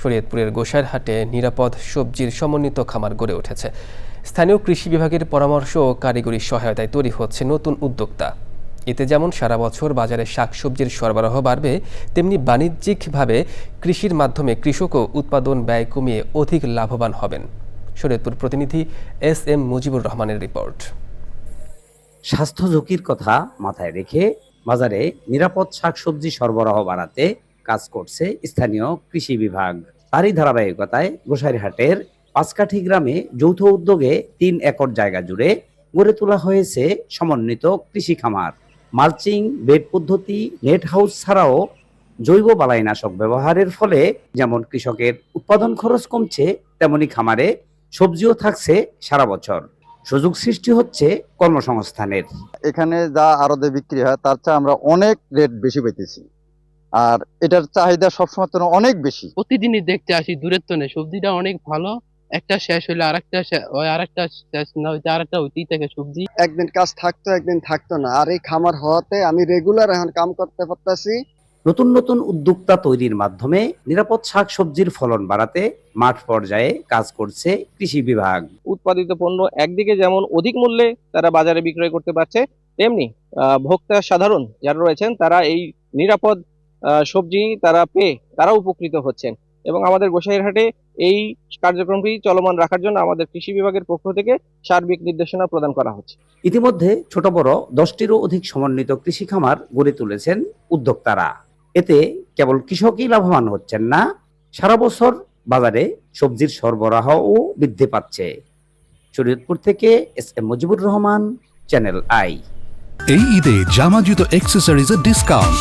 শরীয়তপুরের গোসাইরহাটে নিরাপদ সবজির সমন্বিত খামার গড়ে উঠেছে। স্থানীয় কৃষি বিভাগের পরামর্শ ও কারিগরি সহায়তায় তৈরি হচ্ছে নতুন উদ্যোক্তা। এতে যেমন সারা বছর বাজারে শাকসবজির সরবরাহ বাড়বে, তেমনি বাণিজ্যিকভাবে কৃষির মাধ্যমে কৃষকও উৎপাদন ব্যয় কমিয়ে অধিক লাভবান হবেন। শরীয়তপুর প্রতিনিধি এস এম মুজিবুর রহমানের রিপোর্ট। স্বাস্থ্য ঝুঁকির কথা মাথায় রেখে বাজারে নিরাপদ শাকসবজি সরবরাহ বাড়াতে কাজ করছে স্থানীয় কৃষি বিভাগ। তারই ধারাবাহিকতায় গোসাইরহাটের পাঁচকাঠি গ্রামে যৌথ উদ্যোগে তিন একর জায়গা জুড়ে গড়ে তোলা হয়েছে সমন্বিত কৃষি খামার। মালচিং বেড পদ্ধতি, নেট হাউস ছাড়াও জৈব বালাইনাশক ব্যবহারের ফলে যেমন কৃষকের উৎপাদন খরচ কমছে, তেমনি খামারে সবজিও থাকছে সারা বছর। সুযোগ সৃষ্টি হচ্ছে কর্মসংস্থানের। এখানে যা আরদে বিক্রি হয়, তার চেয়ে আমরা অনেক রেট বেশি পাইতেছি। আর এটার চাহিদা সবসময় তো অনেক বেশি। প্রতিদিনই দেখতে আসি দূরের তো নেই। সবজিটা অনেক ভালো। একটা শেষ হলে আরেকটা ওই আরেকটা শেষ না হইতে আরেকটা হইতেই থাকে সবজি। একদিন কাজ থাকতো একদিন থাকতো না। আর এই খামার হওয়াতে আমি রেগুলার এখন কাম করতে পারতাছি। নতুন নতুন উদ্যোক্তা তৈরির মাধ্যমে নিরাপদ শাকসবজির ফলন বাড়াতে মাঠ পর্যায়ে কাজ করছে কৃষি বিভাগ। উৎপাদিত পণ্য একদিকে যেমন অধিক মূল্যে তারা বাজারে বিক্রয় করতে পারছে তেমনি আহ, ভোক্তা সাধারণ যারা রয়েছেন তারা এই নিরাপদ সবজি তারা পেয়ে তারা উপকৃত হচ্ছেন। এবং আমাদের গোসাইরহাটে এই কার্যক্রমটি চলমান রাখার জন্য আমাদের কৃষি বিভাগের পক্ষ থেকে সার্বিক নির্দেশনা প্রদান করা হচ্ছে। ইতিমধ্যে ছোট বড় দশটিরও অধিক সমন্বিত কৃষি খামার গড়ে তুলেছেন উদ্যোক্তারা। এতে কেবল কৃষকই লাভবান হচ্ছেন না সারা বছর বাজারে সবজির সরবরাহও বৃদ্ধি পাচ্ছে। শরীয়তপুর থেকে S M Mujibur Rahman channel I. এই ঈদে জামা জুতো অ্যাক্সেসরিজের ডিসকাউন্ট